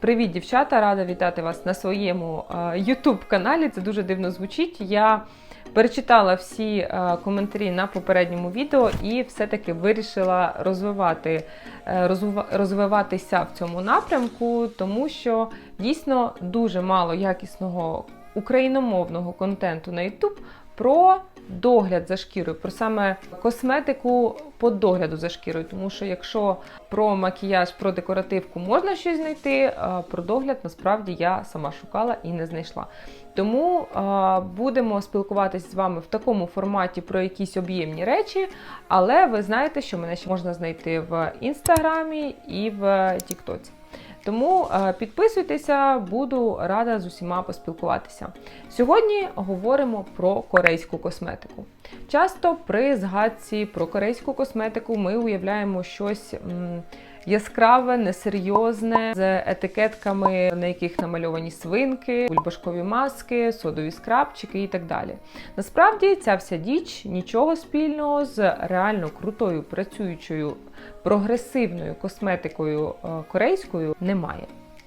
Привіт, дівчата! Рада вітати вас на своєму YouTube каналі. Це дуже дивно звучить. Я перечитала всі е, коментарі на попередньому відео і все-таки вирішила розвивати, е, розвиватися в цьому напрямку, тому що дійсно дуже мало якісного україномовного контенту на YouTube про догляд за шкірою, про саме косметику по догляду за шкірою. Тому що якщо про макіяж, про декоративку можна щось знайти, про догляд насправді я сама шукала і не знайшла. Тому а, будемо спілкуватися з вами в такому форматі про якісь об'ємні речі, але ви знаєте, що мене ще можна знайти в інстаграмі і в Тіктоці. Тому е, підписуйтеся, буду рада з усіма поспілкуватися. Сьогодні говоримо про корейську косметику. Часто при згадці про корейську косметику ми уявляємо щось яскраве, несерйозне, з етикетками, на яких намальовані свинки, бульбашкові маски, содові скрабчики і так далі. Насправді ця вся діч нічого спільного з реально крутою працюючою прогресивною косметикою е, корейською немає.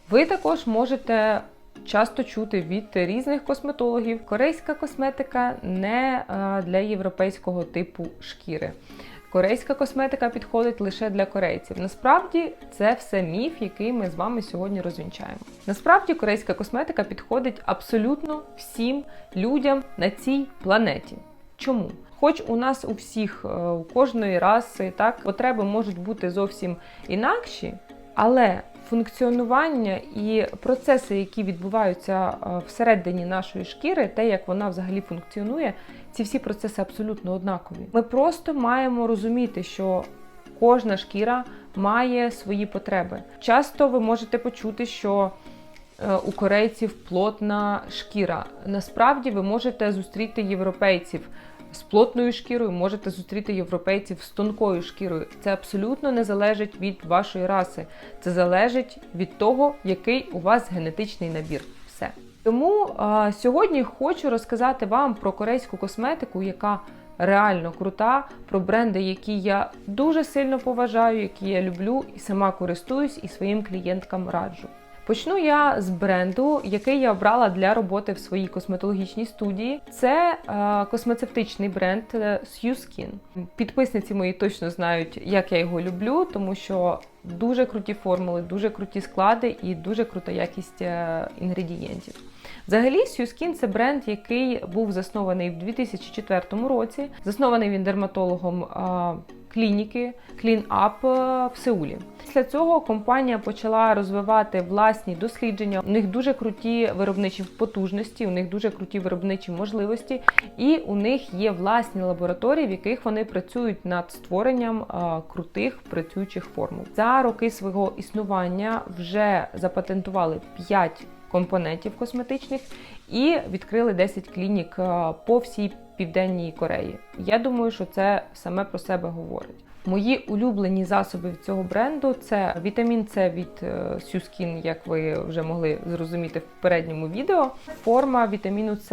Ви також можете часто чути від різних косметологів, корейська косметика не е, для європейського типу шкіри. Корейська косметика підходить лише для корейців. Насправді це все міф, який ми з вами сьогодні розвінчаємо. Насправді корейська косметика підходить абсолютно всім людям на цій планеті. Чому? Хоч у нас у всіх, е, у кожної раси, так потреби можуть бути зовсім інакші, але функціонування і процеси, які відбуваються е, всередині нашої шкіри, те, як вона взагалі функціонує, ці всі процеси абсолютно однакові. Ми просто маємо розуміти, що кожна шкіра має свої потреби. Часто ви можете почути, що е, у корейців плотна шкіра. Насправді ви можете зустріти європейців з плотною шкірою, можете зустріти європейців з тонкою шкірою. Це абсолютно не залежить від вашої раси. Це залежить від того, який у вас генетичний набір. Все. Тому а, сьогодні хочу розказати вам про корейську косметику, яка реально крута, про бренди, які я дуже сильно поважаю, які я люблю і сама користуюсь, і своїм клієнткам раджу. Почну я з бренду, який я обрала для роботи в своїй косметологічній студії. Це е, космецевтичний бренд е, Sue Skin. Підписниці мої точно знають, як я його люблю, тому що дуже круті формули, дуже круті склади і дуже крута якість е, інгредієнтів. Взагалі, Sue Skin – це бренд, який був заснований в 2004 році. Заснований він дерматологом а, клініки Clean Up в Сеулі. Після цього компанія почала розвивати власні дослідження. У них дуже круті виробничі потужності, у них дуже круті виробничі можливості, і у них є власні лабораторії, в яких вони працюють над створенням а, крутих працюючих формул. За роки свого існування вже запатентували 5 компонентів косметичних і відкрили 10 клінік е, по всій південній Кореї. Я думаю, що це саме про себе говорить. Мої улюблені засоби цього бренду це вітамін С від Сюскін, як ви вже могли зрозуміти в попередньому відео. Форма вітаміну С,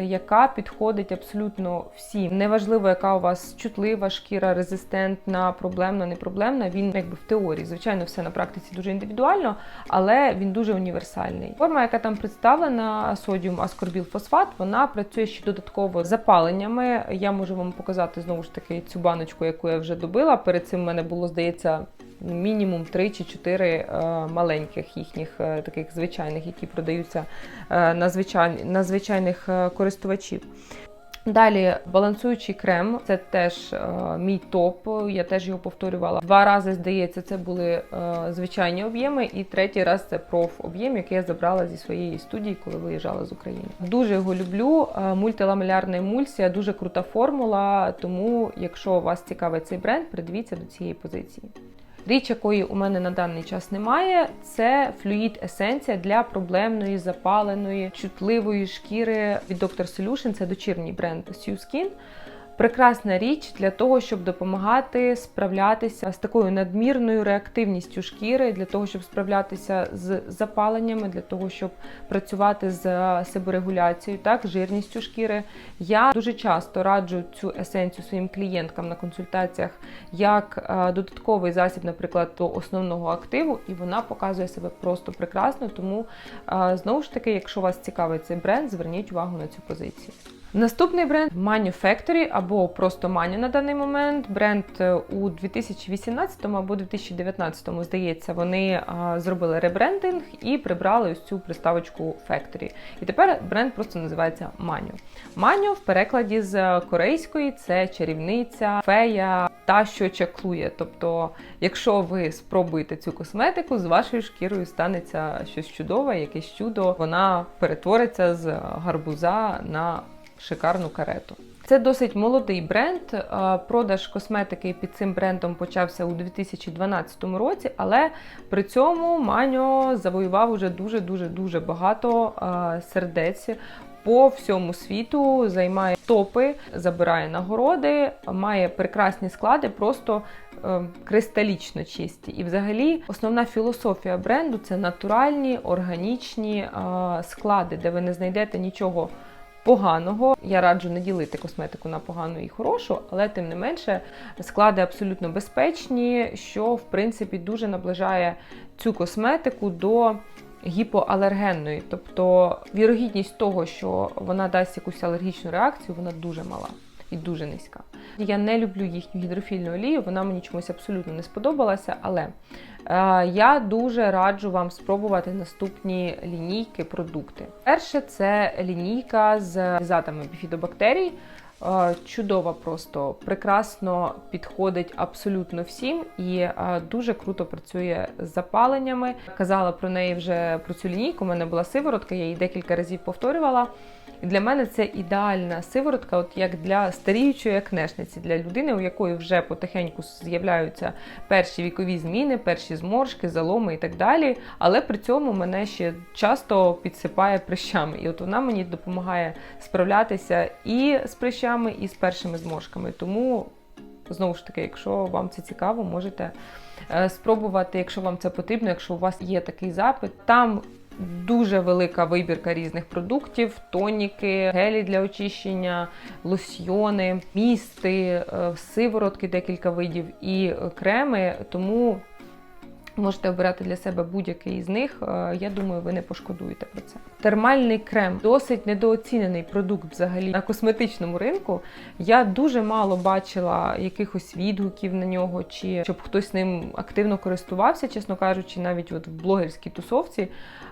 яка підходить абсолютно всім. Неважливо, яка у вас чутлива шкіра, резистентна, проблемна, непроблемна. Він якби в теорії, звичайно, все на практиці дуже індивідуально, але він дуже універсальний. Форма, яка там представлена, содіум аскорбілфосфат, вона працює ще додатково запаленнями. Я можу вам показати знову ж таки цю баночку, яку я вже добила. Перед цим в мене було, здається, мінімум 3 чи 4 е, маленьких їхніх е, таких звичайних, які продаються е, на, звичай... на звичайних користувачів. Далі балансуючий крем, це теж е, мій топ. Я теж його повторювала. Два рази, здається, це були е, звичайні об'єми, і третій раз це проф-об'єм, який я забрала зі своєї студії, коли виїжджала з України. Дуже його люблю. Е, Мультиламелярна емульсія, дуже крута формула. Тому, якщо вас цікавить цей бренд, придивіться до цієї позиції. Річ, якої у мене на даний час немає, це флюїд есенція для проблемної, запаленої, чутливої шкіри від Dr. Solution. Це дочірній бренд Sue Skin. Прекрасна річ для того, щоб допомагати справлятися з такою надмірною реактивністю шкіри, для того, щоб справлятися з запаленнями, для того, щоб працювати з себорегуляцією, так, жирністю шкіри. Я дуже часто раджу цю есенцію своїм клієнткам на консультаціях як е, додатковий засіб, наприклад, до основного активу, і вона показує себе просто прекрасно. Тому е, знову ж таки, якщо вас цікавить цей бренд, зверніть увагу на цю позицію. Наступний бренд Manufactory або просто Manu на даний момент. Бренд е, у 2018 або 2019, здається, вони зробили ребрендинг і прибрали ось цю приставочку Factory. І тепер бренд просто називається Manю. Маню в перекладі з корейської це чарівниця, фея, та що чаклує. Тобто, якщо ви спробуєте цю косметику, з вашою шкірою станеться щось чудове, якесь чудо, вона перетвориться з гарбуза на шикарну карету. Це досить молодий бренд. Продаж косметики під цим брендом почався у 2012 році, але при цьому Маньо завоював уже дуже дуже багато сердець. По всьому світу займає топи, забирає нагороди, має прекрасні склади, просто е, кристалічно чисті. І, взагалі, основна філософія бренду це натуральні органічні е, склади, де ви не знайдете нічого поганого. Я раджу не ділити косметику на погану і хорошу, але тим не менше склади абсолютно безпечні, що в принципі дуже наближає цю косметику до гіпоалергенної. Тобто вірогідність того, що вона дасть якусь алергічну реакцію, вона дуже мала і дуже низька. Я не люблю їхню гідрофільну олію, вона мені чомусь абсолютно не сподобалася, але е, я дуже раджу вам спробувати наступні лінійки, продукти. Перше, це лінійка з візатами біфідобактерій. Е, чудова, просто прекрасно підходить абсолютно всім і е, дуже круто працює з запаленнями. Казала про неї вже про цю лінійку. У мене була сиворотка, я її декілька разів повторювала. І для мене це ідеальна сиворотка, от як для старіючої акнешниці, для людини, у якої вже потихеньку з'являються перші вікові зміни, перші зморшки, заломи і так далі. Але при цьому мене ще часто підсипає прищами. І от вона мені допомагає справлятися і з прищами, і з першими зморшками. Тому. Знову ж таки, якщо вам це цікаво, можете е, спробувати, якщо вам це потрібно, якщо у вас є такий запит. Там Дуже велика вибірка різних продуктів: тоніки, гелі для очищення, лосьйони, місти, е, сиворотки, декілька видів і креми. Тому Можете обирати для себе будь-який із них. Е, я думаю, ви не пошкодуєте про це. Термальний крем досить недооцінений продукт взагалі на косметичному ринку. Я дуже мало бачила якихось відгуків на нього, чи щоб хтось ним активно користувався, чесно кажучи, навіть от в блогерській тусовці.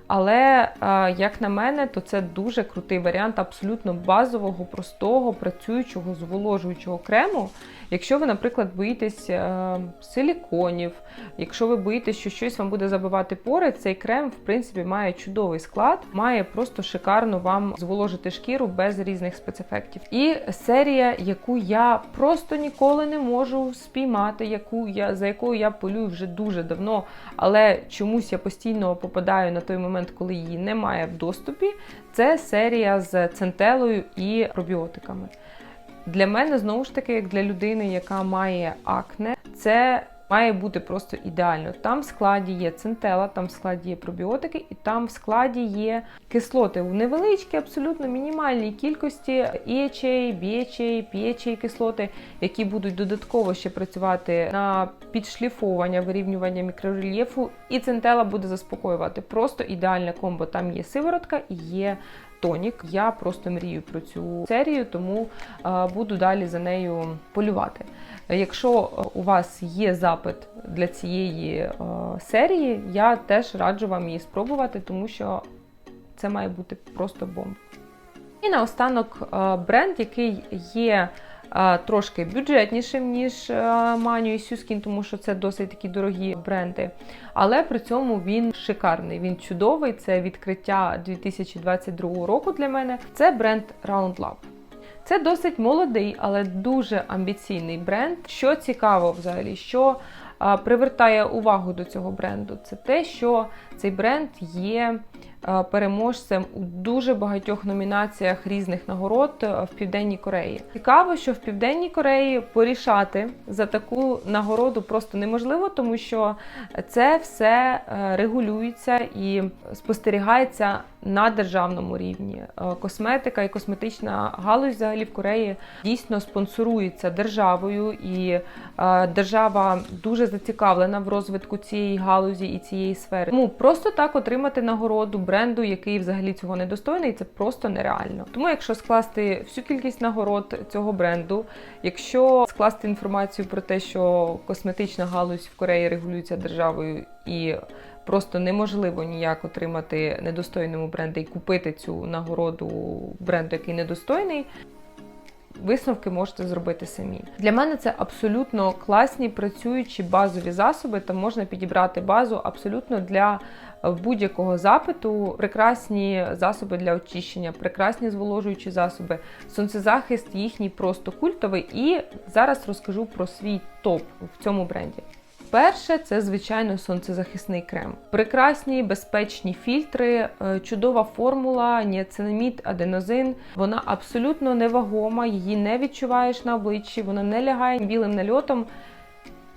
Але, е, як на мене, то це дуже крутий варіант абсолютно базового, простого, працюючого, зволожуючого крему. Якщо ви, наприклад, боїтесь е, силіконів, якщо ви боїтесь, що щось вам буде забивати пори, цей крем, в принципі, має чудовий склад, має просто шикарно вам зволожити шкіру без різних спецефектів. І серія, яку я просто ніколи не можу спіймати, яку я за якою я полюю вже дуже давно, але чомусь я постійно попадаю на той момент, коли її немає в доступі. Це серія з центелою і пробіотиками. Для мене, знову ж таки, як для людини, яка має акне, це має бути просто ідеально. Там в складі є центела, там в складі є пробіотики, і там в складі є кислоти у невеличкій, абсолютно мінімальній кількості EHA, BHA, PHA кислоти, які будуть додатково ще працювати на підшліфовування, вирівнювання мікрорельєфу, і центела буде заспокоювати. Просто ідеальне комбо. Там є сиворотка і є тонік. Я просто мрію про цю серію, тому буду далі за нею полювати. Якщо у вас є запит для цієї серії, я теж раджу вам її спробувати, тому що це має бути просто бомба. І наостанок бренд, який є трошки бюджетнішим, ніж Маню і Сюскін, тому що це досить такі дорогі бренди. Але при цьому він шикарний, він чудовий. Це відкриття 2022 року для мене. Це бренд Round Lab. Це досить молодий, але дуже амбіційний бренд. Що цікаво, взагалі, що привертає увагу до цього бренду, це те, що цей бренд є е, переможцем у дуже багатьох номінаціях різних нагород е, в Південній Кореї. Цікаво, що в Південній Кореї порішати за таку нагороду просто неможливо, тому що це все е, регулюється і спостерігається на державному рівні. Е, Косметика і косметична галузь взагалі в Кореї дійсно спонсорується державою, і е, держава дуже зацікавлена в розвитку цієї галузі і цієї сфери. Тому просто так отримати нагороду бренду, який взагалі цього недостойний, це просто нереально. Тому, якщо скласти всю кількість нагород цього бренду, якщо скласти інформацію про те, що косметична галузь в Кореї регулюється державою і Просто неможливо ніяк отримати недостойному бренду і купити цю нагороду бренду, який недостойний. Висновки можете зробити самі. Для мене це абсолютно класні працюючі базові засоби, та можна підібрати базу абсолютно для будь-якого запиту. Прекрасні засоби для очищення, прекрасні зволожуючі засоби, сонцезахист їхній просто культовий. І зараз розкажу про свій топ в цьому бренді. Перше, це звичайно сонцезахисний крем. Прекрасні безпечні фільтри, е, чудова формула, ніацинамід, аденозин. Вона абсолютно невагома, її не відчуваєш на обличчі, вона не лягає білим нальотом.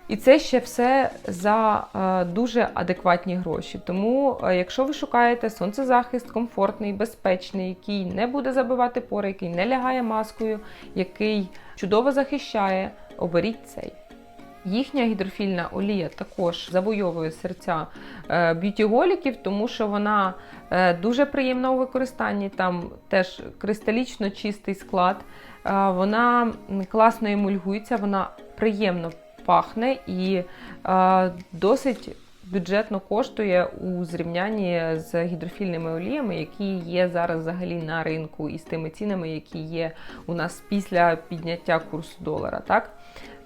І це ще все за е, дуже адекватні гроші. Тому, е, якщо ви шукаєте сонцезахист комфортний, безпечний, який не буде забивати пори, який не лягає маскою, який чудово захищає, оберіть цей. Їхня гідрофільна олія також завойовує серця е, б'ютіголіків, тому що вона е, дуже приємна у використанні. Там теж кристалічно чистий склад. Е, Вона класно емульгується, вона приємно пахне і досить бюджетно коштує у зрівнянні з гідрофільними оліями, які є зараз взагалі на ринку, і з тими цінами, які є у нас після підняття курсу долара. Так?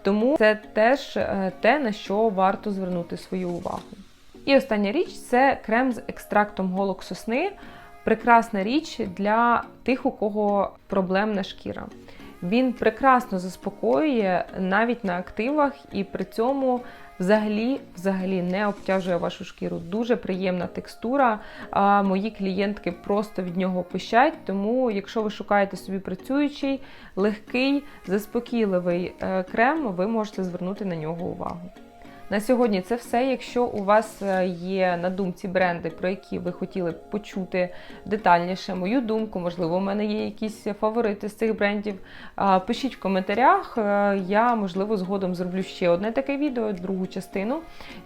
Тому це теж е, те, на що варто звернути свою увагу. І остання річ це крем з екстрактом голок сосни. Прекрасна річ для тих, у кого проблемна шкіра. Він прекрасно заспокоює навіть на активах, і при цьому взагалі, взагалі не обтяжує вашу шкіру. Дуже приємна текстура. А мої клієнтки просто від нього пищать. Тому, якщо ви шукаєте собі працюючий, легкий, заспокійливий е, крем, ви можете звернути на нього увагу. На сьогодні це все. Якщо у вас е, є на думці бренди, про які ви хотіли б почути детальніше мою думку, можливо, у мене є якісь фаворити з цих брендів. Пишіть в коментарях. Е, Я, можливо, згодом зроблю ще одне таке відео, другу частину,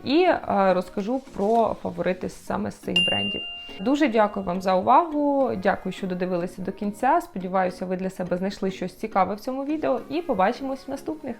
і е, розкажу про фаворити саме з цих брендів. Дуже дякую вам за увагу. Дякую, що додивилися до кінця. Сподіваюся, ви для себе знайшли щось цікаве в цьому відео і побачимось в наступних.